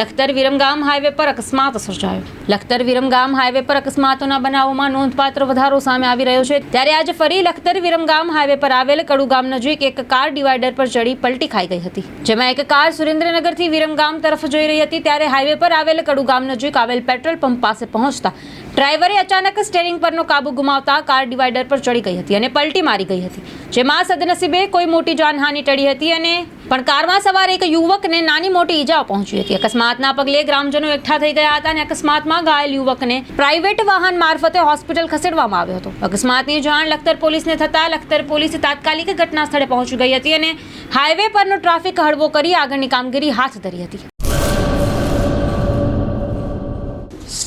Lakhtar Viramgam highway પર અકસ્માત સર્જાયો. લખતર વિરમગામ હાઈવે પર અકસ્માતોના બનાવોમાં નોંધપાત્ર વધારો સામે આવી રહ્યો છે. ત્યારે આજે ફરી લખતર વિરમગામ હાઈવે પર આવેલ કડુ ગામ નજીક એક કાર ડિવાઈડર પર ચડી પલટી ખાઈ ગઈ હતી. જેમાં એક કાર સુરેન્દ્રનગરથી વિરમગામ તરફ જઈ રહી હતી. ત્યારે હાઈવે પર આવેલ કડુ ગામ નજીક આવેલ પેટ્રોલ પંપ પાસે પહોંચતા ડ્રાઈવરે અચાનક સ્ટેરિંગ પરનો કાબુ ગુમાવતા કાર ડિવાઈડર પર ચડી ગઈ હતી અને પલટી મારી ગઈ હતી જેમાં સદનસીબે કોઈ મોટી જાનહાનિ ટળી હતી અને પણ કારમાં સવાર એક યુવકને નાની મોટી ઈજાઓ પહોંચી હતી. અકસ્માતના પગલે ગ્રામજનો એકઠા થઈ ગયા હતા અને અકસ્માતમાં ઘાયલ યુવકને પ્રાઇવેટ વાહન મારફતે હોસ્પિટલ ખસેડવામાં આવ્યો હતો. અકસ્માતની જાણ લખતર પોલીસને થતાં લખતર પોલીસ તાત્કાલિક ઘટના સ્થળે પહોંચી ગઈ હતી અને હાઈવે પરનો ટ્રાફિક હળવો કરી આગળની કામગીરી હાથ ધરી હતી.